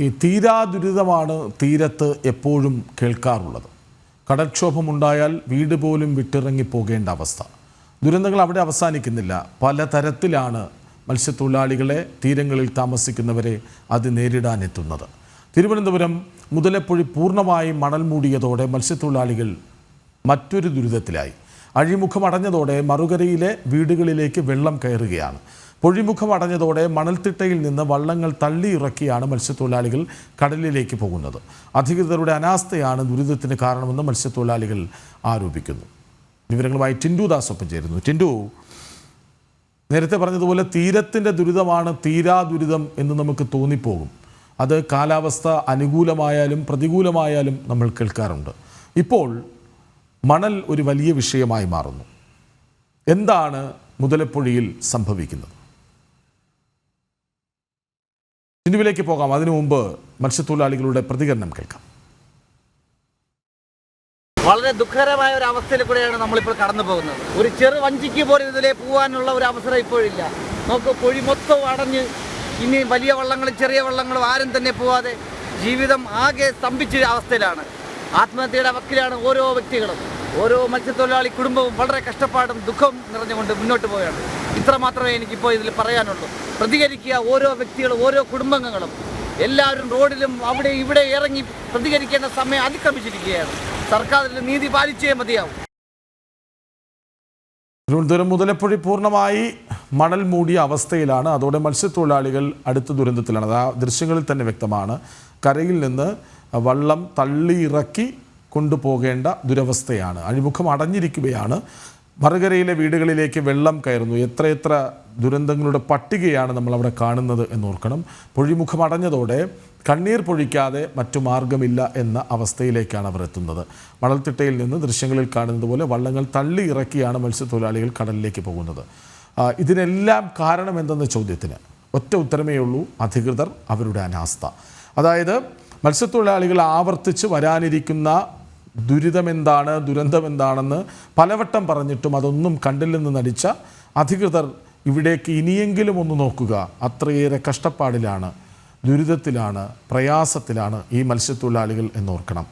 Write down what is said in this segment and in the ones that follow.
ഈ തീരാ ദുരിതമാണ് തീരത്ത് എപ്പോഴും കേൾക്കാറുള്ളത്. കടൽക്ഷോഭമുണ്ടായാൽ വീട് പോലും വിട്ടിറങ്ങി പോകേണ്ട അവസ്ഥ. ദുരന്തങ്ങൾ അവിടെ അവസാനിക്കുന്നില്ല. പലതരത്തിലാണ് മത്സ്യത്തൊഴിലാളികളെ തീരങ്ങളിൽ താമസിക്കുന്നവരെ അത് നേരിടാനെത്തുന്നത്. തിരുവനന്തപുരം മുതലപ്പുഴി പൂർണമായും മണൽ മൂടിയതോടെ മത്സ്യത്തൊഴിലാളികൾ മറ്റൊരു ദുരിതത്തിലായി. അഴിമുഖം അടഞ്ഞതോടെ മറുകരയിലെ വീടുകളിലേക്ക് വെള്ളം കയറുകയാണ്. പൊഴിമുഖം അടഞ്ഞതോടെ മണൽത്തിട്ടയിൽ നിന്ന് വള്ളങ്ങൾ തള്ളിയിറക്കിയാണ് മത്സ്യത്തൊഴിലാളികൾ കടലിലേക്ക് പോകുന്നത്. അധികൃതരുടെ അനാസ്ഥയാണ് ദുരിതത്തിന് കാരണമെന്ന് മത്സ്യത്തൊഴിലാളികൾ ആരോപിക്കുന്നു. വിവരങ്ങളുമായി ടിൻഡു ദാസ് ഒപ്പം ചേരുന്നു. ടിൻഡു നേരത്തെ പറഞ്ഞതുപോലെ തീരത്തിന്റെ ദുരിതമാണ് തീരാ ദുരിതം എന്ന് നമുക്ക് തോന്നിപ്പോകും. അത് കാലാവസ്ഥ അനുകൂലമായാലും പ്രതികൂലമായാലും നമ്മൾ കേൾക്കാറുണ്ട്. ഇപ്പോൾ മണൽ ഒരു വലിയ വിഷയമായി മാറുന്നു. എന്താണ് മുതലപ്പുഴയിൽ സംഭവിക്കുന്നത്? ടിൻഡുവിലേക്ക് പോകാം. അതിനു മുമ്പ് മത്സ്യത്തൊഴിലാളികളുടെ പ്രതികരണം കേൾക്കാം. വളരെ ദുഃഖകരമായ ഒരു അവസ്ഥയിൽ കൂടെയാണ് നമ്മളിപ്പോൾ കടന്നു പോകുന്നത്. ഒരു ചെറു വഞ്ചിക്ക് പോലും ഇതിലേ പോകാനുള്ള ഒരു അവസരം ഇപ്പോഴില്ല. നമുക്ക് പൊഴി മൊത്തം അടഞ്ഞ് ഇനി വലിയ വള്ളങ്ങളും ചെറിയ വള്ളങ്ങളും ആരും തന്നെ പോവാതെ ജീവിതം ആകെ സ്തംഭിച്ച അവസ്ഥയിലാണ്. ആത്മഹത്യയുടെ വക്കിലാണ് ഓരോ വ്യക്തികളും. ഓരോ മത്സ്യത്തൊഴിലാളി കുടുംബവും വളരെ കഷ്ടപ്പാടും ദുഃഖം നിറഞ്ഞുകൊണ്ട് മുന്നോട്ട് പോവുകയാണ്. ഇത്ര മാത്രമേ എനിക്കിപ്പോൾ ഇതിൽ പറയാനുള്ളൂ. പ്രതികരിക്കുക ഓരോ വ്യക്തികളും ഓരോ കുടുംബാംഗങ്ങളും. എല്ലാവരും റോഡിലും അവിടെ ഇവിടെ ഇറങ്ങി പ്രതികരിക്കേണ്ട സമയം അതിക്രമിച്ചിരിക്കുകയാണ്. സർക്കാർ ഇതിൽ നീതി പാലിച്ചേ മതിയാവും. തിരുവനന്തപുരം മുതലപ്പുഴി പൂർണമായി മണൽ മൂടിയ അവസ്ഥയിലാണ്. അതോടെ മത്സ്യത്തൊഴിലാളികൾ അടുത്ത ദുരന്തത്തിലാണ്. അത് ആ ദൃശ്യങ്ങളിൽ തന്നെ വ്യക്തമാണ്. കരയിൽ നിന്ന് വള്ളം തള്ളിയിറക്കി കൊണ്ടുപോകേണ്ട ദുരവസ്ഥയാണ്. അഴിമുഖം അടഞ്ഞിരിക്കുകയാണ്. മറുകരയിലെ വീടുകളിലേക്ക് വെള്ളം കയറുന്നു. എത്രയെത്ര ദുരന്തങ്ങളുടെ പട്ടികയാണ് നമ്മൾ അവിടെ കാണുന്നത് എന്നോർക്കണം പൊഴിമുഖം അടഞ്ഞതോടെ കണ്ണീർ പൊഴിക്കാതെ മറ്റു മാർഗമില്ല എന്ന അവസ്ഥയിലേക്കാണ് അവർ എത്തുന്നത്. മണൽത്തിട്ടയിൽ നിന്ന് ദൃശ്യങ്ങളിൽ കാണുന്നത് പോലെ വള്ളങ്ങൾ തള്ളി ഇറക്കിയാണ് മത്സ്യത്തൊഴിലാളികൾ കടലിലേക്ക് പോകുന്നത്. ഇതിനെല്ലാം കാരണം എന്തെന്ന ചോദ്യത്തിന് ഒറ്റ ഉത്തരമേ ഉള്ളൂ. അധികൃതർ അവരുടെ അനാസ്ഥ. അതായത് മത്സ്യത്തൊഴിലാളികൾ ആവർത്തിച്ച് വരാനിരിക്കുന്ന ദുരിതമെന്താണ് ദുരന്തം എന്താണെന്ന് പലവട്ടം പറഞ്ഞിട്ടും അതൊന്നും കണ്ടില്ലെന്ന് നടിച്ച അധികൃതർ ഇവിടേക്ക് ഇനിയെങ്കിലും ഒന്ന് നോക്കുക. അത്രയേറെ കഷ്ടപ്പാടിലാണ് ദുരിതത്തിലാണ് പ്രയാസത്തിലാണ് ഈ മത്സ്യത്തൊഴിലാളികൾ എന്നോർക്കണം.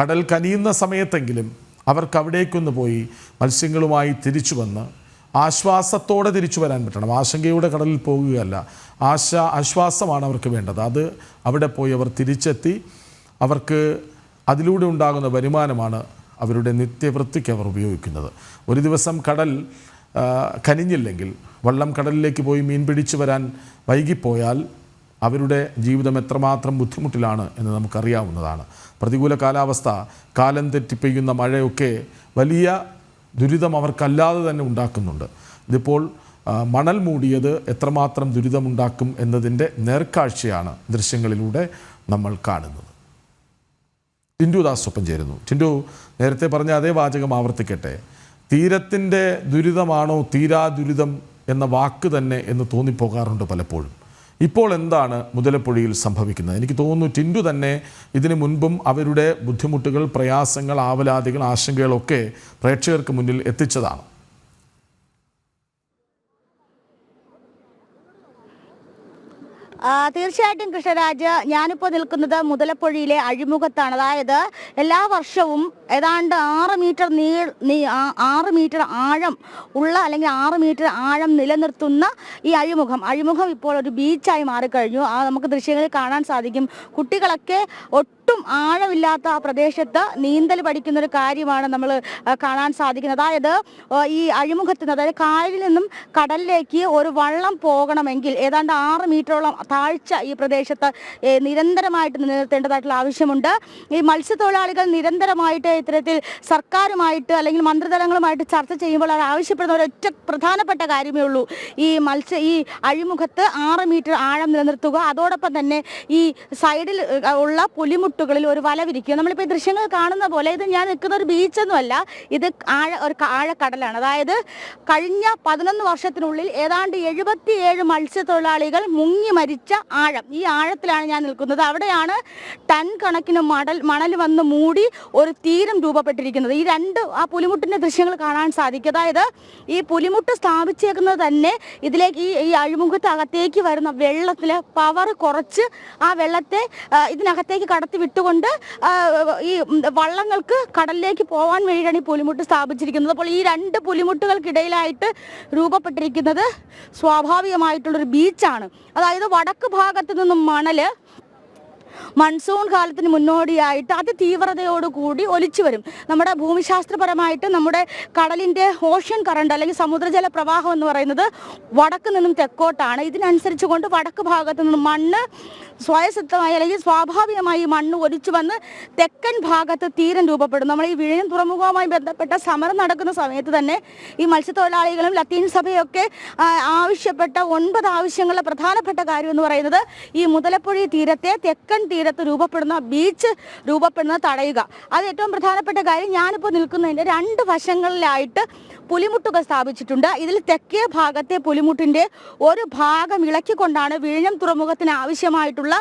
കടൽ കനിയുന്ന സമയത്തെങ്കിലും അവർക്ക് അവിടേക്കൊന്ന് പോയി മത്സ്യങ്ങളുമായി തിരിച്ചു വന്ന് ആശ്വാസത്തോടെ തിരിച്ചു വരാൻ പറ്റണം. ആശങ്കയുടെ കടലിൽ പോകുകയല്ല ആശ ആശ്വാസമാണ് അവർക്ക് വേണ്ടത്. അത് അവിടെ പോയി അവർ തിരിച്ചെത്തി അവർക്ക് അതിലൂടെ ഉണ്ടാകുന്ന വരുമാനമാണ് അവരുടെ നിത്യവൃത്തിക്ക് അവർ ഉപയോഗിക്കുന്നത്. ഒരു ദിവസം കടൽ കനിഞ്ഞില്ലെങ്കിൽ വള്ളം കടലിലേക്ക് പോയി മീൻ പിടിച്ചു വരാൻ വൈകിപ്പോയാൽ അവരുടെ ജീവിതം എത്രമാത്രം ബുദ്ധിമുട്ടിലാണ് എന്ന് നമുക്കറിയാവുന്നതാണ്. പ്രതികൂല കാലാവസ്ഥ കാലം തെറ്റി പെയ്യുന്ന മഴയൊക്കെ വലിയ ദുരിതം അവർക്കല്ലാതെ തന്നെ ഉണ്ടാക്കുന്നുണ്ട്. ഇതിപ്പോൾ മണൽ മൂടിയത് എത്രമാത്രം ദുരിതമുണ്ടാക്കും എന്നതിന്റെ നേർക്കാഴ്ചയാണ് ദൃശ്യങ്ങളിലൂടെ നമ്മൾ കാണുന്നത്. ടിൻഡു ദാസ് ചേരുന്നു. ടിൻഡു നേരത്തെ പറഞ്ഞ അതേ വാചകം ആവർത്തിക്കട്ടെ. തീരത്തിന്റെ ദുരിതമാണോ തീരാ ദുരിതം എന്ന വാക്ക് തന്നെ എന്ന് തോന്നിപ്പോകാറുണ്ട് പലപ്പോഴും. ഇപ്പോൾ എന്താണ് മുതലപ്പുഴയിൽ സംഭവിക്കുന്നത്? എനിക്ക് തോന്നുന്നു ടിൻഡു തന്നെ ഇതിനു മുൻപും അവരുടെ ബുദ്ധിമുട്ടുകൾ പ്രയാസങ്ങൾ ആവലാതികൾ ആശങ്കകളൊക്കെ പ്രേക്ഷകർക്ക് മുന്നിൽ എത്തിച്ചതാണ്. തീർച്ചയായിട്ടും കൃഷ്ണരാജ് ഞാനിപ്പോൾ നിൽക്കുന്നത് മുതലപ്പുഴയിലെ അഴിമുഖത്താണ്. അതായത് എല്ലാ വർഷവും ഏതാണ്ട് ആറ് മീറ്റർ നീ ആറ് മീറ്റർ ആഴം ഉള്ള അല്ലെങ്കിൽ ആറ് മീറ്റർ ആഴം നിലനിർത്തുന്ന ഈ അഴിമുഖം. അഴിമുഖം ഇപ്പോൾ ഒരു ബീച്ചായി മാറിക്കഴിഞ്ഞു. ആ നമുക്ക് ദൃശ്യങ്ങളിൽ കാണാൻ സാധിക്കും. കുട്ടികളൊക്കെ ഒട്ടും ആഴമില്ലാത്ത ആ പ്രദേശത്ത് നീന്തൽ പഠിക്കുന്ന ഒരു കാര്യമാണ് നമ്മൾ കാണാൻ സാധിക്കുന്നത്. അതായത് ഈ അഴിമുഖത്ത് അതായത് കായലിൽ നിന്നും കടലിലേക്ക് ഒരു വള്ളം പോകണമെങ്കിൽ ഏതാണ്ട് ആറ് മീറ്ററോളം താഴ്ച ഈ പ്രദേശത്ത് നിരന്തരമായിട്ട് നിലനിർത്തേണ്ടതായിട്ടുള്ള ആവശ്യമുണ്ട്. ഈ മത്സ്യത്തൊഴിലാളികൾ നിരന്തരമായിട്ട് ഇത്തരത്തിൽ സർക്കാരുമായിട്ട് അല്ലെങ്കിൽ മന്ത്രിതലങ്ങളുമായിട്ട് ചർച്ച ചെയ്യുമ്പോൾ അവർ ആവശ്യപ്പെടുന്ന ഒരൊറ്റ പ്രധാനപ്പെട്ട കാര്യമേ ഉള്ളൂ. ഈ മത്സ്യ ഈ അഴിമുഖത്ത് ആറ് മീറ്റർ ആഴം നിലനിർത്തുക. അതോടൊപ്പം തന്നെ ഈ സൈഡിൽ ഉള്ള പുലിമുട്ട് പുലിമുട്ടുകളിൽ ഒരു വല വിരിക്കുക. നമ്മളിപ്പോൾ ഈ ദൃശ്യങ്ങൾ കാണുന്ന പോലെ ഇത് ഞാൻ നിൽക്കുന്ന ഒരു ബീച്ചൊന്നുമല്ല ഇത് ആഴ ഒരു ആഴക്കടലാണ്. അതായത് കഴിഞ്ഞ പതിനൊന്ന് വർഷത്തിനുള്ളിൽ ഏതാണ്ട് എഴുപത്തിയേഴ് മത്സ്യത്തൊഴിലാളികൾ മുങ്ങി മരിച്ച ആഴം. ഈ ആഴത്തിലാണ് ഞാൻ നിൽക്കുന്നത്. അവിടെയാണ് ടൺ കണക്കിന് മടൽ മണൽ വന്ന് മൂടി ഒരു തീരം രൂപപ്പെട്ടിരിക്കുന്നത്. ഈ രണ്ട് ആ പുലിമുട്ടിന്റെ ദൃശ്യങ്ങൾ കാണാൻ സാധിക്കും. അതായത് ഈ പുലിമുട്ട് സ്ഥാപിച്ചേക്കുന്നത് തന്നെ ഇതിലേക്ക് ഈ ഈ അഴിമുഖത്ത് അകത്തേക്ക് വരുന്ന വെള്ളത്തിൽ പവർ കുറച്ച് ആ വെള്ളത്തെ ഇതിനകത്തേക്ക് കടത്തി വിട്ടുകൊണ്ട് ഈ വള്ളങ്ങൾക്ക് കടലിലേക്ക് പോകാൻ വേണ്ടിയാണ് ഈ പുലിമുട്ട് സ്ഥാപിച്ചിരിക്കുന്നത്. അപ്പോൾ ഈ രണ്ട് പുലിമുട്ടുകൾക്കിടയിലായിട്ട് രൂപപ്പെട്ടിരിക്കുന്നത് സ്വാഭാവികമായിട്ടുള്ളൊരു ബീച്ചാണ്. അതായത് വടക്ക് ഭാഗത്ത് നിന്നും മണൽ മൺസൂൺ കാലത്തിന് മുന്നോടിയായിട്ട് അതിതീവ്രതയോടുകൂടി ഒലിച്ചു വരും. നമ്മുടെ ഭൂമിശാസ്ത്രപരമായിട്ട് നമ്മുടെ കടലിന്റെ ഓഷ്യൻ കറണ്ട് അല്ലെങ്കിൽ സമുദ്രജല പ്രവാഹം എന്ന് പറയുന്നത് വടക്ക് നിന്നും തെക്കോട്ടാണ്. ഇതിനനുസരിച്ച് കൊണ്ട് വടക്ക് ഭാഗത്ത് നിന്നും മണ്ണ് സ്വയസിദ്ധമായി അല്ലെങ്കിൽ സ്വാഭാവികമായി മണ്ണ് ഒലിച്ചു വന്ന് തെക്കൻ ഭാഗത്ത് തീരം രൂപപ്പെടും. നമ്മൾ ഈ വിഴിഞ്ഞം തുറമുഖവുമായി ബന്ധപ്പെട്ട സമരം നടക്കുന്ന സമയത്ത് തന്നെ ഈ മത്സ്യത്തൊഴിലാളികളും ലത്തീൻ സഭയൊക്കെ ആവശ്യപ്പെട്ട ഒൻപത് ആവശ്യങ്ങളുടെ പ്രധാനപ്പെട്ട കാര്യം എന്ന് പറയുന്നത് ഈ മുതലപ്പുഴി തീരത്തെ തെക്കൻ തീരത്ത് രൂപപ്പെടുന്ന ബീച്ച് രൂപപ്പെടുന്നത് തടയുക. അത് ഏറ്റവും പ്രധാനപ്പെട്ട കാര്യം ഞാനിപ്പോൾ നിൽക്കുന്നതിന്റെ രണ്ട് വശങ്ങളിലായിട്ട് പുലിമുട്ടുകൾ സ്ഥാപിച്ചിട്ടുണ്ട്. ഇതിൽ തെക്കേ ഭാഗത്തെ പുലിമുട്ടിന്റെ ഒരു ഭാഗം ഇളക്കിക്കൊണ്ടാണ് വിഴിഞ്ഞം തുറമുഖത്തിന് ആവശ്യമായിട്ടുള്ള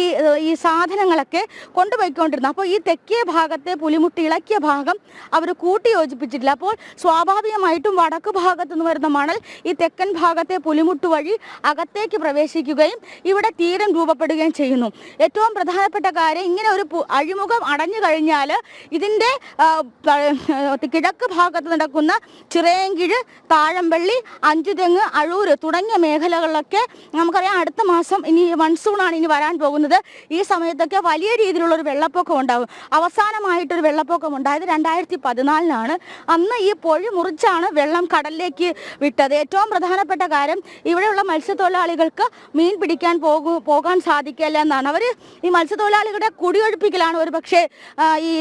ഈ ഈ സാധനങ്ങളൊക്കെ കൊണ്ടുപോയിക്കൊണ്ടിരുന്നത്. അപ്പോൾ ഈ തെക്കേ ഭാഗത്തെ പുലിമുട്ട് ഇളക്കിയ ഭാഗം അവർ കൂട്ടിയോജിപ്പിച്ചിട്ടില്ല. അപ്പോൾ സ്വാഭാവികമായിട്ടും വടക്ക് ഭാഗത്തു നിന്ന് വരുന്ന മണൽ ഈ തെക്കൻ ഭാഗത്തെ പുലിമുട്ട് വഴി അകത്തേക്ക് പ്രവേശിക്കുകയും ഇവിടെ തീരം രൂപപ്പെടുകയും ചെയ്യുന്നു. ഏറ്റവും പ്രധാനപ്പെട്ട കാര്യം ഇങ്ങനെ ഒരു അഴിമുഖം അടഞ്ഞു കഴിഞ്ഞാൽ ഇതിന്റെ കിഴക്ക് ഭാഗത്ത് നടക്കുന്ന ചിറയൻകിഴ് താഴമ്പള്ളി അഞ്ചുതെങ്ങ് അഴൂർ തുടങ്ങിയ മേഖലകളിലൊക്കെ നമുക്കറിയാം അടുത്ത മാസം ഇനി മൺസൂണാണ് ഇനി വരാൻ പോകുന്നത്. ഈ സമയത്തൊക്കെ വലിയ രീതിയിലുള്ളൊരു വെള്ളപ്പൊക്കം ഉണ്ടാകും അവസാനമായിട്ടൊരു വെള്ളപ്പൊക്കം ഉണ്ടായത് രണ്ടായിരത്തി പതിനാലിനാണ് അന്ന് ഈ പൊഴി മുറിച്ചാണ് വെള്ളം കടലിലേക്ക് വിട്ടത്. ഏറ്റവും പ്രധാനപ്പെട്ട കാര്യം ഇവിടെയുള്ള മത്സ്യത്തൊഴിലാളികൾക്ക് മീൻ പിടിക്കാൻ പോകു പോകാൻ സാധിക്കില്ല എന്നാണ്. അവർ ഈ മത്സ്യത്തൊഴിലാളികളുടെ കുടിയൊഴിപ്പിക്കലാണ് ഒരു പക്ഷേ ഈ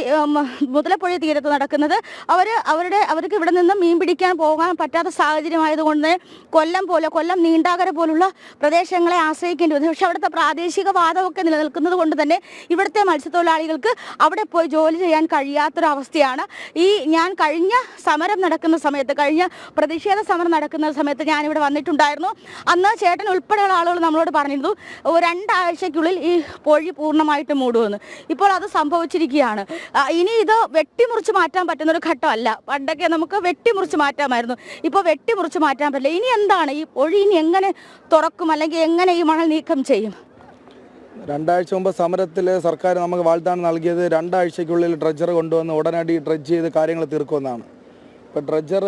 മുതലപ്പുഴ തീരത്ത് നടക്കുന്നത്. അവർ അവരുടെ അവർക്ക് ഇവിടെ നിന്ന് മീൻ പിടിക്കാൻ പോകാൻ പറ്റാത്ത സാഹചര്യമായതുകൊണ്ട് കൊല്ലം പോലെ കൊല്ലം നീണ്ടാകര പോലുള്ള പ്രദേശങ്ങളെ ആശ്രയിക്കേണ്ടി വന്നു. പക്ഷെ അവിടുത്തെ പ്രാദേശിക വാദമൊക്കെ നിലനിൽക്കുന്നത് കൊണ്ട് തന്നെ ഇവിടുത്തെ മത്സ്യത്തൊഴിലാളികൾക്ക് അവിടെ പോയി ജോലി ചെയ്യാൻ കഴിയാത്തൊരവസ്ഥയാണ്. ഈ ഞാൻ കഴിഞ്ഞ സമരം നടക്കുന്ന സമയത്ത് കഴിഞ്ഞ പ്രതിഷേധ സമരം നടക്കുന്ന സമയത്ത് ഞാനിവിടെ വന്നിട്ടുണ്ടായിരുന്നു. അന്ന് ചേട്ടൻ ഉൾപ്പെടെയുള്ള ആളുകൾ നമ്മളോട് പറഞ്ഞിരുന്നു "ഓ, രണ്ടാഴ്ചയ്ക്കുള്ളിൽ ഈ പൊഴി പൂർണമായിട്ട് മൂടുമെന്ന്. ഇപ്പോൾ അത് സംഭവിച്ചിരിക്കുകയാണ്. ഇനി ഇത് വെട്ടിമുറിച്ച് മാറ്റാൻ പറ്റുന്ന ഒരു ഘട്ടമല്ല. പണ്ടൊക്കെ നമുക്ക് വെട്ടിമുറിച്ച് മാറ്റാമായിരുന്നു. ഇപ്പോൾ വെട്ടിമുറിച്ച് മാറ്റാൻ പറ്റില്ല. ഇനി എന്താണ്? ഈ ഒഴി ഇനി എങ്ങനെ തുറക്കും? അല്ലെങ്കിൽ എങ്ങനെ ഈ മണൽ നീക്കം ചെയ്യും? രണ്ടാഴ്ച മുമ്പ് സമരത്തിൽ സർക്കാർ നമുക്ക് വാഗ്ദാനം നൽകിയത് രണ്ടാഴ്ചയ്ക്കുള്ളിൽ ഡ്രഡ്ജർ കൊണ്ടുവന്ന് ഉടനടി ഡ്രഡ്ജ് ചെയ്ത് കാര്യങ്ങൾ തീർക്കുമെന്നാണ്. ഇപ്പോൾ ഡ്രഡ്ജർ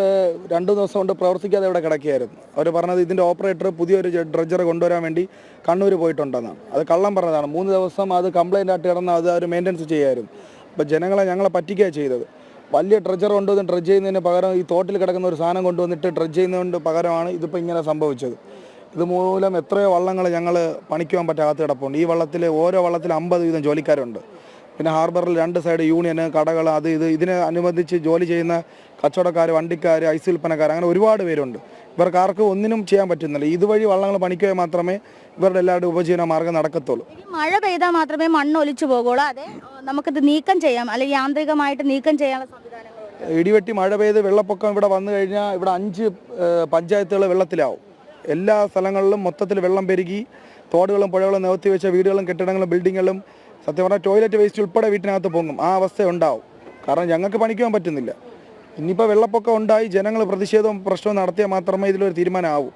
രണ്ട് ദിവസം കൊണ്ട് പ്രവർത്തിക്കാതെ ഇവിടെ കിടക്കുകയായിരുന്നു. അവർ പറഞ്ഞത് ഇതിന്റെ ഓപ്പറേറ്റർ പുതിയൊരു ഡ്രഡ്ജർ കൊണ്ടുവരാൻ വേണ്ടി കണ്ണൂർ പോയിട്ടുണ്ടെന്നാണ്. അത് കള്ളം പറഞ്ഞതാണ്. മൂന്ന് ദിവസം അത് കംപ്ലയിന്റ് ആയിട്ട് കിടന്ന് അത് അവർ മെയിന്റനൻസ് ചെയ്യായിരുന്നു. അപ്പോൾ ജനങ്ങളെ ഞങ്ങളെ പറ്റിക്കുകയാണ് ചെയ്തത്. വലിയ ഡ്രഡ്ജർ കൊണ്ടുവന്ന് ഡ്രജ് ചെയ്യുന്നതിന് പകരം ഈ തോട്ടിൽ കിടക്കുന്ന ഒരു സാധനം കൊണ്ടുവന്നിട്ട് ഡ്രജ് ചെയ്യുന്നതുകൊണ്ട് പകരമാണ് ഇതിപ്പോൾ ഇങ്ങനെ സംഭവിച്ചത്. ഇത് മൂലം എത്രയോ വള്ളങ്ങൾ ഞങ്ങൾ പണിക്കുവാൻ പറ്റാത്ത കിടപ്പുണ്ട്. ഈ വള്ളത്തിൽ ഓരോ വള്ളത്തിൽ അമ്പത് വീതം ജോലിക്കാരുണ്ട്. പിന്നെ ഹാർബറിൽ രണ്ട് സൈഡ് യൂണിയൻ കടകൾ അത് ഇത് ഇതിനെ അനുബന്ധിച്ച് ജോലി ചെയ്യുന്ന കച്ചവടക്കാർ വണ്ടിക്കാർ ഐസ് വിൽപ്പനക്കാർ അങ്ങനെ ഒരുപാട് പേരുണ്ട്. ഇവർക്ക് ആർക്കും ഒന്നിനും ചെയ്യാൻ പറ്റുന്നില്ല. ഇതുവഴി വള്ളങ്ങൾ പണിക്കുക മാത്രമേ ഇവരുടെ എല്ലാവരുടെ ഉപജീവന മാർഗം നടക്കത്തുള്ളൂ. മഴ പെയ്താൽ മാത്രമേ മണ്ണ് ഒലിച്ചു പോകുള്ളൂ. അതെ നമുക്കിത് നീക്കം ചെയ്യാം. അല്ലെങ്കിൽ യാന്ത്രികമായിട്ട് നീക്കം ചെയ്യാനുള്ള ഇടിവെട്ടി മഴ പെയ്ത് വെള്ളപ്പൊക്കം ഇവിടെ വന്നു കഴിഞ്ഞാൽ ഇവിടെ അഞ്ച് പഞ്ചായത്തുകൾ വെള്ളത്തിലാവും. എല്ലാ സ്ഥലങ്ങളിലും മൊത്തത്തിൽ വെള്ളം പെരുകി തോടുകളും പുഴകളും നികത്തി വെച്ച വീടുകളും കെട്ടിടങ്ങളും ബിൽഡിങ്ങുകളും സത്യം പറഞ്ഞാൽ ടോയ്ലറ്റ് വേസ്റ്റ് ഉൾപ്പെടെ വീട്ടിനകത്ത് പൊങ്ങും. ആ അവസ്ഥ ഉണ്ടാവും. കാരണം ഞങ്ങൾക്ക് പണിക്കുവാൻ പറ്റുന്നില്ല. ഇനിയിപ്പോൾ വെള്ളപ്പൊക്കം ഉണ്ടായി ജനങ്ങൾ പ്രതിഷേധവും പ്രശ്നവും നടത്തിയാൽ മാത്രമേ ഇതിലൊരു തീരുമാനമാവൂ.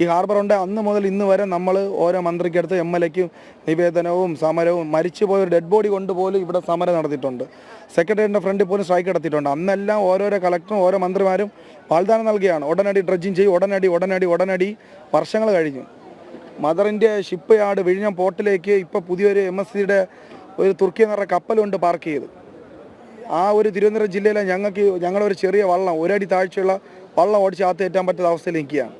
ഈ ഹാർബർ ഉണ്ട് അന്ന് മുതൽ ഇന്ന് വരെ നമ്മൾ ഓരോ മന്ത്രിക്കടുത്ത് എം എൽ എക്കും നിവേദനവും സമരവും മരിച്ചുപോയ ഒരു ഡെഡ് ബോഡി കൊണ്ടുപോലും ഇവിടെ സമരം നടത്തിയിട്ടുണ്ട്. സെക്രട്ടറിയുടെ ഫ്രണ്ടിൽ പോലും സ്ട്രൈക്ക് നടത്തിയിട്ടുണ്ട്. അന്നെല്ലാം ഓരോരോ കളക്ടറും ഓരോ മന്ത്രിമാരും വാഗ്ദാനം നൽകുകയാണ്. ഉടനടി ഡ്രഡ്ജിങ് ചെയ്യും ഉടനടി ഉടനടി ഉടനടി വർഷങ്ങൾ കഴിഞ്ഞു. മദറിന്റെ ഷിപ്പ് യാർഡ് വിഴിഞ്ഞം പോർട്ടിലേക്ക് ഇപ്പോൾ പുതിയൊരു എം എസ് സിയുടെ ഒരു തുർക്കി എന്ന് പറഞ്ഞ കപ്പലുണ്ട് പാർക്ക് ചെയ്ത്. ആ ഒരു തിരുവനന്തപുരം ജില്ലയിലെ ഞങ്ങൾക്ക് ഞങ്ങളൊരു ചെറിയ വള്ളം ഒരടി താഴ്ചയുള്ള വള്ളം ഓടിച്ച് ആത്തേറ്റാൻ പറ്റാത്ത അവസ്ഥയിൽ നിൽക്കുകയാണ്.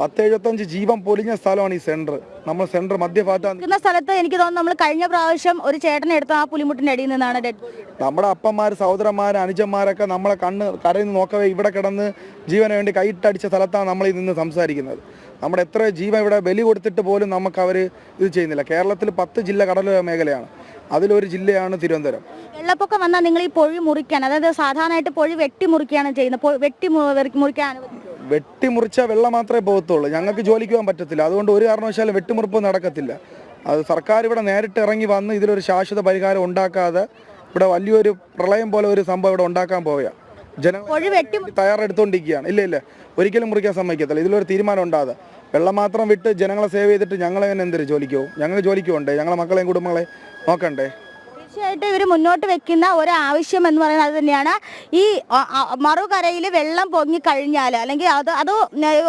പത്ത് എഴുപത്തഞ്ച് ജീവൻ പൊലിഞ്ഞ സ്ഥലമാണ് ഈ സെന്റർ നമ്മൾ സെന്റർ മധ്യഭാഗത്താണ് നിൽക്കുന്ന സ്ഥലത്ത് എനിക്ക് തോന്നുന്നു നമ്മൾ കഴിഞ്ഞ പ്രാവശ്യം ഒരു ചേട്ടനെ എടുത്ത ആ പുലിമുട്ടിന്റെ അടിയിൽ നിന്നാണ് നമ്മുടെ അപ്പന്മാർ സഹോദരന്മാർ അനുജന്മാരൊക്കെ നമ്മളെ കണ്ണ് കരയിൽ നിന്ന് നോക്കവേ ഇവിടെ കിടന്ന് ജീവന് വേണ്ടി കൈയിട്ടടിച്ച സ്ഥലത്താണ് നമ്മൾ ഈ നിന്ന് സംസാരിക്കുന്നത്. നമ്മുടെ എത്ര ജീവൻ ഇവിടെ ബലി കൊടുത്തിട്ട് പോലും നമുക്ക് അവർ ഇത് ചെയ്യുന്നില്ല. കേരളത്തിൽ പത്ത് ജില്ല കടൽ മേഖലയാണ്. അതിലൊരു ജില്ലയാണ് തിരുവനന്തപുരം. വെള്ളപ്പൊക്കം വന്നാൽ നിങ്ങൾ ഈ പൊഴി മുറിക്കാൻ അതായത് സാധാരണയായിട്ട് പൊഴി വെട്ടി മുറിക്കുകയാണ് ചെയ്യുന്നത്. വെട്ടി മുറിക്കാൻ? വെട്ടിമുറിച്ച വെള്ളം മാത്രമേ പോകത്തുള്ളൂ. ഞങ്ങൾക്ക് ജോലിക്ക് പോകാൻ പറ്റത്തില്ല. അതുകൊണ്ട് ഒരു കാരണവശാലും വെട്ടിമുറിപ്പ് നടക്കത്തില്ല. അത് സർക്കാർ ഇവിടെ നേരിട്ട് ഇറങ്ങി വന്ന് ഇതിലൊരു ശാശ്വത പരിഹാരം ഉണ്ടാക്കാതെ ഇവിടെ വലിയൊരു പ്രളയം പോലെ ഒരു സംഭവം ഇവിടെ ഉണ്ടാക്കാൻ പോവുകയാണ് ജനങ്ങൾ വെട്ടി തയ്യാറെടുത്തോണ്ടിരിക്കുകയാണ്. ഇല്ല ഇല്ല. ഒരിക്കലും മുറിക്കാൻ സമ്മതിക്കത്തില്ല. ഇതിലൊരു തീരുമാനം ഉണ്ടാകാതെ. വെള്ളം മാത്രം വിട്ട് ജനങ്ങളെ സേവ് ചെയ്തിട്ട് ഞങ്ങളെങ്ങനെ എന്തൊരു ജോലിക്കോ ഞങ്ങൾ ജോലിക്കോണ്ടേ ഞങ്ങളെ മക്കളെയും കുടുംബങ്ങളെ നോക്കണ്ടേ? തീർച്ചയായിട്ടും ഇവർ മുന്നോട്ട് വെക്കുന്ന ഒരു ആവശ്യം എന്ന് പറയുന്നത് അത് തന്നെയാണ്. ഈ മറുകരയിൽ വെള്ളം പൊങ്ങി കഴിഞ്ഞാൽ അല്ലെങ്കിൽ അത് അത്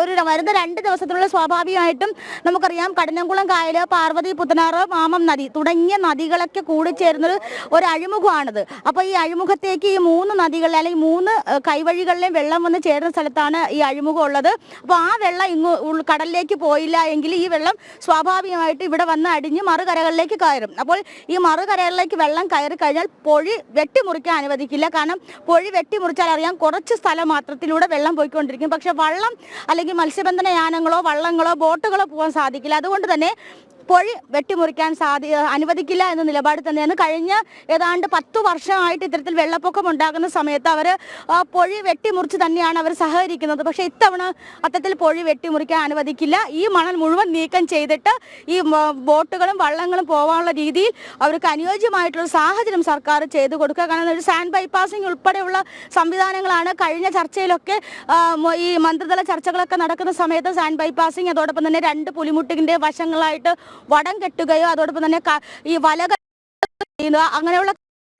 ഒരു വരുന്ന രണ്ട് ദിവസത്തിനുള്ള സ്വാഭാവികമായിട്ടും നമുക്കറിയാം കടനംകുളം കായൽ പാർവതി പുത്തനാറ് മാമം നദി തുടങ്ങിയ നദികളൊക്കെ കൂടിച്ചേർന്നൊരു ഒരു അഴിമുഖമാണിത് അപ്പോൾ ഈ അഴിമുഖത്തേക്ക് ഈ മൂന്ന് നദികളിൽ അല്ലെങ്കിൽ മൂന്ന് കൈവഴികളിലെയും വെള്ളം വന്ന് ചേരുന്ന സ്ഥലത്താണ് ഈ അഴിമുഖം ഉള്ളത്. അപ്പോൾ ആ വെള്ളം ഇങ്ങ് കടലിലേക്ക് പോയില്ല എങ്കിൽ ഈ വെള്ളം സ്വാഭാവികമായിട്ട് ഇവിടെ വന്ന് അടിഞ്ഞ് മറുകരകളിലേക്ക് കയറും. അപ്പോൾ ഈ മറുകരകളിലേക്ക് വെള്ളം കയറി കഴിഞ്ഞാൽ പൊഴി വെട്ടിമുറിക്കാൻ അനുവദിക്കില്ല. കാരണം പൊഴി വെട്ടിമുറിച്ചാൽ അറിയാം കുറച്ച് സ്ഥലം മാത്രത്തിലൂടെ വെള്ളം പോയിക്കൊണ്ടിരിക്കും. പക്ഷെ വള്ളം അല്ലെങ്കിൽ മത്സ്യബന്ധന യാനങ്ങളോ വള്ളങ്ങളോ ബോട്ടുകളോ പോകാൻ സാധിക്കില്ല. അതുകൊണ്ട് തന്നെ പൊഴി വെട്ടിമുറിക്കാൻ സാധ്യ അനുവദിക്കില്ല എന്ന നിലപാട് തന്നെയാണ്. കഴിഞ്ഞ ഏതാണ്ട് പത്തു വർഷമായിട്ട് ഇത്തരത്തിൽ വെള്ളപ്പൊക്കം ഉണ്ടാകുന്ന സമയത്ത് അവർ പൊഴി വെട്ടിമുറിച്ച് തന്നെയാണ് അവർ സഹകരിക്കുന്നത്. പക്ഷേ ഇത്തവണ അത്തരത്തിൽ പൊഴി വെട്ടിമുറിക്കാൻ അനുവദിക്കില്ല. ഈ മണൽ മുഴുവൻ നീക്കം ചെയ്തിട്ട് ഈ ബോട്ടുകളും വള്ളങ്ങളും പോകാനുള്ള രീതിയിൽ അവർക്ക് അനുയോജ്യമായിട്ടുള്ള സാഹചര്യം സർക്കാർ ചെയ്തു കൊടുക്കുക. കാരണം ഒരു സാൻഡ് ബൈപ്പാസിംഗ് ഉൾപ്പെടെയുള്ള സംവിധാനങ്ങളാണ് കഴിഞ്ഞ ചർച്ചയിലൊക്കെ ഈ മന്ത്രിതല ചർച്ചകളൊക്കെ നടക്കുന്ന സമയത്ത് സാൻഡ് ബൈപ്പാസിംഗ് അതോടൊപ്പം തന്നെ രണ്ട് പുലിമുട്ടിന്റെ വശങ്ങളായിട്ട് വടം കെട്ടുകയോ അതോടൊപ്പം തന്നെ ഈ ചെയ്യുക അങ്ങനെയുള്ള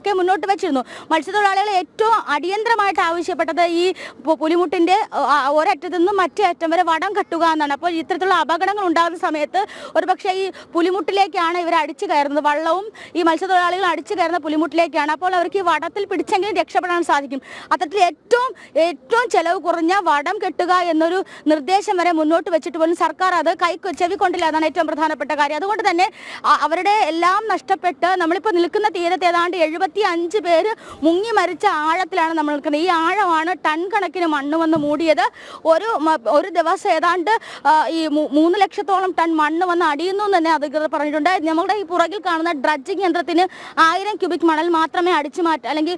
ഒക്കെ മുന്നോട്ട് വെച്ചിരുന്നു. മത്സ്യത്തൊഴിലാളികൾ ഏറ്റവും അടിയന്തരമായിട്ട് ആവശ്യപ്പെട്ടത് ഈ പുലിമുട്ടിന്റെ ഒരറ്റത്തു നിന്നും മറ്റേ അറ്റം വരെ വടം കെട്ടുക എന്നാണ്. അപ്പോൾ ഇത്തരത്തിലുള്ള അപകടങ്ങൾ ഉണ്ടാകുന്ന സമയത്ത് ഒരുപക്ഷെ ഈ പുലിമുട്ടിലേക്കാണ് ഇവർ അടിച്ചു കയറുന്നത്. വള്ളവും ഈ മത്സ്യത്തൊഴിലാളികൾ അടിച്ചു കയറുന്ന പുലിമുട്ടിലേക്കാണ്. അപ്പോൾ അവർക്ക് ഈ വടത്തിൽ പിടിച്ചെങ്കിലും രക്ഷപ്പെടാൻ സാധിക്കും. അത്തരത്തിൽ ഏറ്റവും ഏറ്റവും ചെലവ് കുറഞ്ഞ വടം കെട്ടുക എന്നൊരു നിർദ്ദേശം വരെ മുന്നോട്ട് വെച്ചിട്ട് പോലും സർക്കാർ അത് കൈ ചെവിക്കൊണ്ടില്ല അതാണ് ഏറ്റവും പ്രധാനപ്പെട്ട കാര്യം. അതുകൊണ്ട് തന്നെ അവരുടെ എല്ലാം നഷ്ടപ്പെട്ട് നമ്മളിപ്പോൾ നിൽക്കുന്ന തീരത്ത് ഏതാണ്ട് എഴുപത്തി അഞ്ച് പേര് മുങ്ങി മരിച്ച ആഴത്തിലാണ് നമ്മൾ നിൽക്കുന്നത്. ഈ ആഴമാണ് ടൺ കണക്കിന് മണ്ണ് വന്ന് മൂടിയത്. ഒരു ഒരു ദിവസം ഏതാണ്ട് ഈ മൂന്ന് ലക്ഷത്തോളം ടൺ മണ്ണ് വന്ന് അടിയുന്നു എന്ന് തന്നെ അധികൃതർ പറഞ്ഞിട്ടുണ്ട്. നമ്മുടെ ഈ പുറകിൽ കാണുന്ന ഡ്രഡ്ജിങ് യന്ത്രത്തിന് ആയിരം ക്യൂബിക് മണൽ മാത്രമേ അടിച്ചു മാറ്റ അല്ലെങ്കിൽ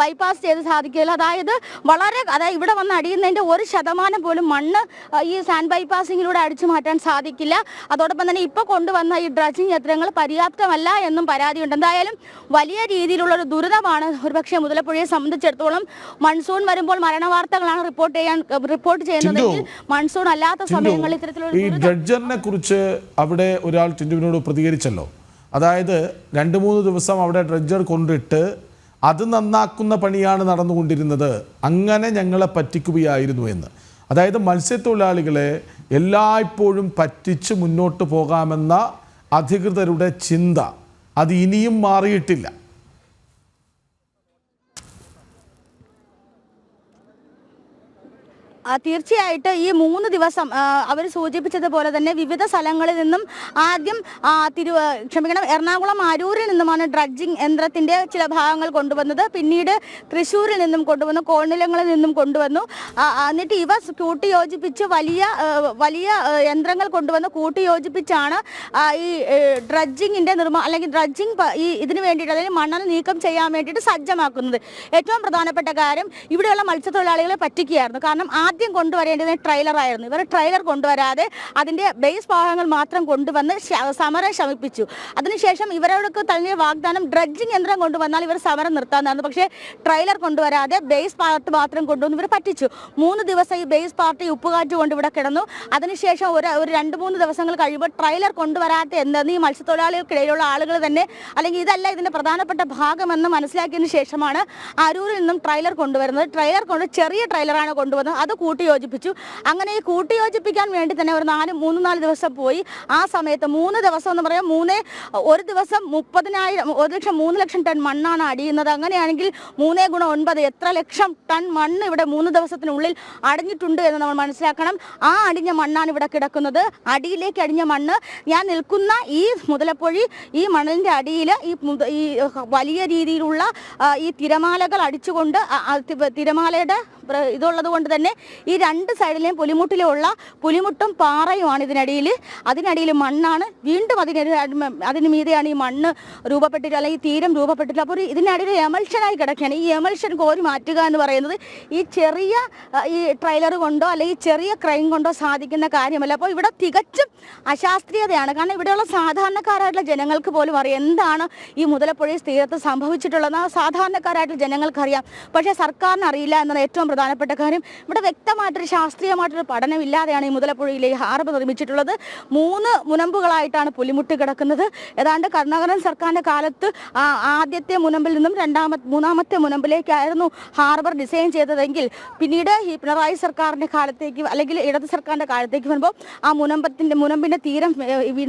ബൈപ്പാസ് ചെയ്ത് സാധിക്കുകയുള്ളൂ. അതായത് വളരെ അതായത് ഇവിടെ വന്ന് അടിയുന്നതിന്റെ ഒരു ശതമാനം പോലും മണ്ണ് ഈ സാൻഡ് ബൈപ്പാസിങ്ങിലൂടെ അടിച്ചു മാറ്റാൻ സാധിക്കില്ല. അതോടൊപ്പം തന്നെ ഇപ്പോൾ കൊണ്ടുവന്ന ഈ ഡ്രഡ്ജിങ് യന്ത്രങ്ങൾ പര്യാപ്തമല്ല എന്നും പരാതിയുണ്ട്. എന്തായാലും വലിയ രീതിയിലുള്ള ഒരു ദുരിതമാണ്. ഒരുപക്ഷെ മുതലപ്പുഴയെ സംബന്ധിച്ചിടത്തോളം മൺസൂൺ വരുമ്പോൾ മരണവാർത്തകളാണ് റിപ്പോർട്ട് ചെയ്യാൻ റിപ്പോർട്ട് ചെയ്യുന്നതെങ്കിൽ മൺസൂൺ അല്ലാത്ത സമയങ്ങളിൽ ഇത്തരത്തിലുള്ള ഈ ഡ്രഡ്ജറിനെ കുറിച്ച് അവിടെ ഒരാൾ ടിൻഡുവിനോട് പ്രതികരിച്ചല്ലോ. അതായത് രണ്ട് മൂന്ന് ദിവസം അവിടെ ഡ്രഡ്ജർ കൊണ്ടിട്ട് അത് നന്നാക്കുന്ന പണിയാണ് നടന്നുകൊണ്ടിരുന്നത്. അങ്ങനെ ഞങ്ങളെ പറ്റിക്കുകയായിരുന്നു എന്ന്. അതായത് മത്സ്യത്തൊഴിലാളികളെ എല്ലായ്പ്പോഴും പറ്റിച്ച് മുന്നോട്ട് പോകാമെന്ന അധികൃതരുടെ ചിന്ത. അത് ഇനിയും മാറിയിട്ടില്ല. തീർച്ചയായിട്ടും ഈ മൂന്ന് ദിവസം അവർ സൂചിപ്പിച്ചതുപോലെ തന്നെ വിവിധ സ്ഥലങ്ങളിൽ നിന്നും ആദ്യം തിരു ക്ഷമിക്കണം എറണാകുളം അരൂരിൽ നിന്നുമാണ് ഡ്രഡ്ജിങ് യന്ത്രത്തിന്റെ ചില ഭാഗങ്ങൾ കൊണ്ടുവന്നത്. പിന്നീട് തൃശ്ശൂരിൽ നിന്നും കൊണ്ടുവന്നു കോണിലങ്ങളിൽ നിന്നും കൊണ്ടുവന്നു. എന്നിട്ട് ഇവ കൂട്ടിയോജിപ്പിച്ച് വലിയ വലിയ യന്ത്രങ്ങൾ കൊണ്ടുവന്ന് കൂട്ടിയോജിപ്പിച്ചാണ് ഈ ഡ്രഡ്ജിങ്ങിന്റെ നിർമ്മാണം അല്ലെങ്കിൽ ഡ്രഡ്ജിങ് ഈ ഇതിന് വേണ്ടിയിട്ട് അല്ലെങ്കിൽ മണ്ണൽ നീക്കം ചെയ്യാൻ വേണ്ടിയിട്ട് സജ്ജമാക്കുന്നത്. ഏറ്റവും പ്രധാനപ്പെട്ട കാര്യം ഇവിടെയുള്ള മത്സ്യത്തൊഴിലാളികളെ പറ്റിക്കുകയായിരുന്നു. കാരണം ആദ്യം കൊണ്ടുവരേണ്ടത് ട്രെയിലറായിരുന്നു. ഇവർ ട്രെയിലർ കൊണ്ടുവരാതെ അതിന്റെ ബേസ് ഭാഗങ്ങൾ മാത്രം കൊണ്ടുവന്ന് സമരം ശമിപ്പിച്ചു. അതിനുശേഷം ഇവരോടൊക്കെ തന്നെ വാഗ്ദാനം ഡ്രഡ്ജിങ് യന്ത്രം കൊണ്ടുവന്നാൽ ഇവർ സമരം നിർത്താമെന്നായിരുന്നു. പക്ഷേ ട്രെയിലർ കൊണ്ടുവരാതെ ബേസ് പാർട്ട് മാത്രം കൊണ്ടുവന്ന് ഇവർ പറ്റിച്ചു. മൂന്ന് ദിവസം ഈ ബേസ് പാർട്ടി ഉപ്പുകാറ്റ് കൊണ്ട് ഇവിടെ കിടന്നു. അതിനുശേഷം ഒരു ഒരു രണ്ട് മൂന്ന് ദിവസങ്ങൾ കഴിയുമ്പോൾ ട്രെയിലർ കൊണ്ടുവരാത്ത എന്തെന്ന് ഈ മത്സ്യത്തൊഴിലാളികൾക്കിടയിലുള്ള ആളുകൾ തന്നെ അല്ലെങ്കിൽ ഇതല്ല ഇതിന്റെ പ്രധാനപ്പെട്ട ഭാഗമെന്ന് മനസ്സിലാക്കിയതിന് ശേഷമാണ് അരൂരിൽ നിന്നും ട്രെയിലർ കൊണ്ടുവരുന്നത്. ട്രെയിലർ കൊണ്ട് ചെറിയ ട്രെയിലറാണ് കൊണ്ടുവന്നത്. അത് കൂട്ടിയോജിപ്പിച്ചു. അങ്ങനെ ഈ കൂട്ടിയോജിപ്പിക്കാൻ വേണ്ടി തന്നെ ഒരു നാല് മൂന്ന് നാല് ദിവസം പോയി. ആ സമയത്ത് മൂന്ന് ദിവസം എന്ന് പറയാം മൂന്ന് ഒരു ദിവസം മുപ്പതിനായിരം ഒരു ലക്ഷം മൂന്ന് ലക്ഷം ടൺ മണ്ണാണ് അടിയുന്നത്. അങ്ങനെയാണെങ്കിൽ മൂന്നേ ഗുണം ഒൻപത് എത്ര ലക്ഷം ടൺ മണ്ണ് ഇവിടെ മൂന്ന് ദിവസത്തിനുള്ളിൽ അടിഞ്ഞിട്ടുണ്ട് എന്ന് നമ്മൾ മനസ്സിലാക്കണം. ആ അടിഞ്ഞ മണ്ണാണ് ഇവിടെ കിടക്കുന്നത്. അടിയിലേക്ക് അടിഞ്ഞ മണ്ണ്. ഞാൻ നിൽക്കുന്ന ഈ മുതലപ്പൊഴി ഈ മണലിന്റെ അടിയിൽ ഈ ഈ വലിയ രീതിയിലുള്ള ഈ തിരമാലകൾ അടിച്ചുകൊണ്ട് തിരമാലയുടെ ഇതുള്ളത് കൊണ്ട് തന്നെ ഈ രണ്ട് സൈഡിലെയും പുലിമുട്ടിലുള്ള പുലിമുട്ടും പാറയുമാണ് ഇതിനടിയിൽ. അതിനടിയിൽ മണ്ണാണ്. വീണ്ടും അതിന് അതിന് മീതെയാണ് ഈ മണ്ണ് രൂപപ്പെട്ടിട്ട് അല്ലെങ്കിൽ തീരം രൂപപ്പെട്ടിട്ട്. അപ്പോൾ ഇതിനടിയിൽ എമൽഷനായി കിടക്കുകയാണ്. ഈ എമൽഷൻ കോരി മാറ്റുക എന്ന് പറയുന്നത് ഈ ചെറിയ ഈ ട്രെയിലർ കൊണ്ടോ അല്ലെങ്കിൽ ചെറിയ ക്രൈം കൊണ്ടോ സാധിക്കുന്ന കാര്യമല്ല. അപ്പോൾ ഇവിടെ തികച്ചും അശാസ്ത്രീയതയാണ്. കാരണം ഇവിടെയുള്ള സാധാരണക്കാരായിട്ടുള്ള ജനങ്ങൾക്ക് പോലും അറിയാം എന്താണ് ഈ മുതലപ്പുഴ തീരത്ത് സംഭവിച്ചിട്ടുള്ളത് സാധാരണക്കാരായിട്ടുള്ള ജനങ്ങൾക്കറിയാം. പക്ഷേ സർക്കാരിന് അറിയില്ല എന്നാണ് ഏറ്റവും പ്രധാനപ്പെട്ട കാര്യം. ഇവിടെ വ്യക്തമായിട്ടൊരു ശാസ്ത്രീയമായിട്ടൊരു പഠനമില്ലാതെയാണ് ഈ മുതലപ്പുഴയിലെ ഈ ഹാർബർ നിർമ്മിച്ചിട്ടുള്ളത്. മൂന്ന് മുനമ്പുകളായിട്ടാണ് പുലിമുട്ട് കിടക്കുന്നത്. ഏതാണ്ട് കരുണാകരൻ സർക്കാരിന്റെ കാലത്ത് ആദ്യത്തെ മുനമ്പിൽ നിന്നും രണ്ടാമത്തെ മൂന്നാമത്തെ മുനമ്പിലേക്കായിരുന്നു ഹാർബർ ഡിസൈൻ ചെയ്തതെങ്കിൽ പിന്നീട് ഈ പിണറായി സർക്കാരിന്റെ കാലത്തേക്ക് അല്ലെങ്കിൽ ഇടത് സർക്കാരിന്റെ കാലത്തേക്ക് വരുമ്പോൾ ആ മുനമ്പത്തിന്റെ മുനമ്പിന്റെ തീരം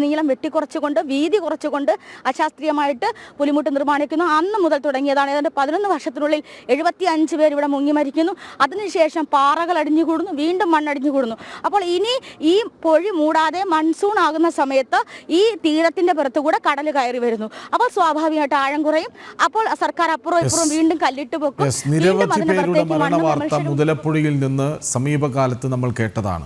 നീളം വെട്ടിക്കുറച്ചുകൊണ്ട് വീതി കുറച്ചുകൊണ്ട് അശാസ്ത്രീയമായിട്ട് പുലിമുട്ട് നിർമ്മാണിക്കുന്നു. അന്ന് മുതൽ തുടങ്ങിയതാണ്. ഏതാണ്ട് പതിനൊന്ന് വർഷത്തിനുള്ളിൽ എഴുപത്തി അഞ്ച് പേർ ഇവിടെ മുങ്ങി മരിക്കുന്നു. അതിനുശേഷം പാറകൾ അടിഞ്ഞു കൂടുന്നു വീണ്ടും മണ്ണടിഞ്ഞു കൂടുന്നു അപ്പോൾ ഇനി ഈ പൊഴി മൂടാതെ മൺസൂൺ ആകുന്ന സമയത്ത് ഈ തീരത്തിന്റെ പുറത്തുകൂടെ കടൽ കയറി വരുന്നു. അപ്പോൾ സ്വാഭാവികമായിട്ട് ആഴം കുറയും. അപ്പോൾ സർക്കാർ അപ്പുറം ഇപ്പുറം വീണ്ടും കല്ലിട്ട് പൊക്കും നിരവധി പേരുടെ മരണ വാർത്ത മുതലപ്പുഴയിൽ നിന്ന് സമീപകാലത്ത് നമ്മൾ കേട്ടതാണ്.